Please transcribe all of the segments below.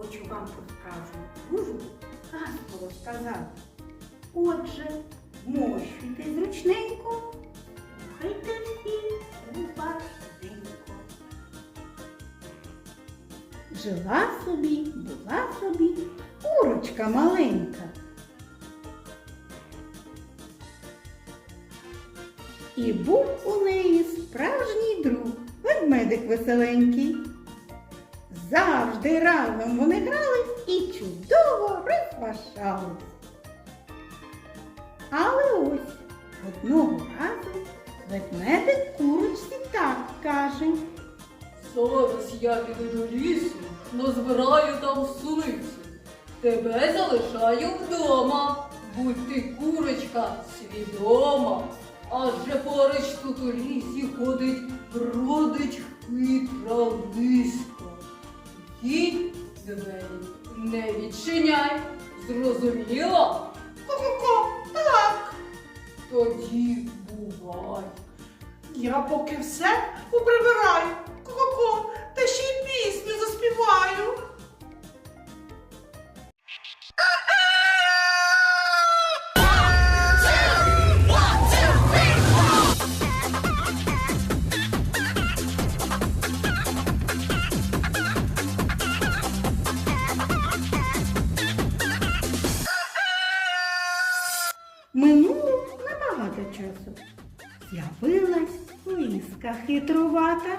хочу вам про справжню дружбу казку розказати. Отже, вмощуйте зручненько, слухайте всі уважненько. Жила собі, була собі курочка маленька. І був у неї справжній друг, ведмедик веселенький. Завжди разом вони грались і чудово розважались. Але ось одного разу ведмедик курочці так каже. Зараз я піду до лісу, назбираю там суниці. Тебе залишаю вдома. Будь ти курочка свідома. Адже поруч тут у лісі ходить родич хитра лиска. Їй двері не відчиняй. Зрозуміло? Ко-ко-ко, так. Тоді бувай. Я поки все поприбираю. Ко-ко-ко, та ще й пісню заспіваю. Часу. З'явилась лиска хитрувата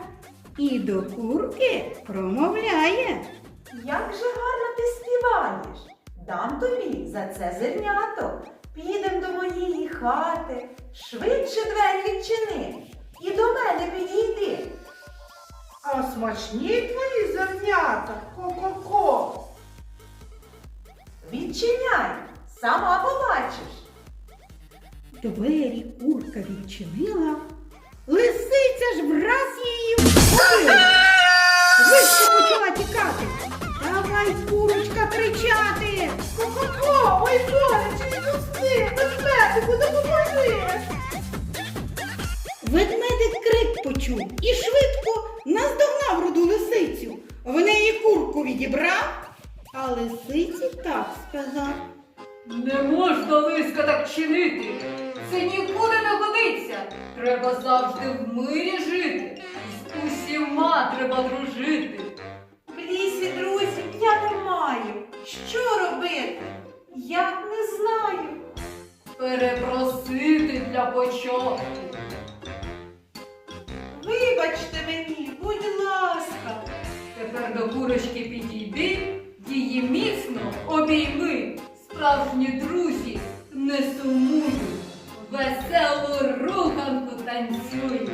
і до курки промовляє. Як же гарно ти співаєш! Дам тобі за це зерняток. Підем до моєї хати, швидше двері відчини і до мене підійди. А смачні твої зернята, ко-ко-ко. Відчиняй, сама побачиш. Двері курка відчинила, лисиця ж враз її вхопила. Швидко почала тікати. Давай, курочка, кричати. Ко-ко-ко, ой боляче, відпусти, ведмедику, допоможи. Ведмедик крик почув і швидко наздогнав руду лисицю. В неї курку відібрав, а лисиці так сказав. Не можна лиска так чинити. Це нікуди не годиться. Треба завжди в мирі жити. З усіма треба дружити. В лісі друзів я не маю. Що робити? Я не знаю. Перепросити для початку. Вибачте мені, будь ласка. Тепер до курочки підійди, її міцно обійми. Справжні друзі не сумують, веселу руханку танцюй.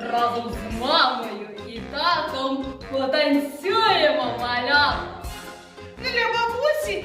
Разом з мамою і татом потанцюємо малята. Для бабусі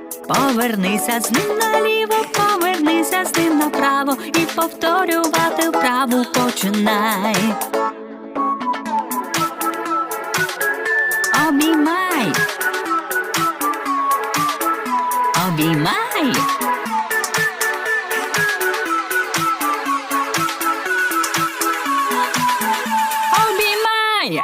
Повернися з ним наліво, повернися з ним направо і повторювати вправу починай. Обіймай. Обіймай. Обіймай.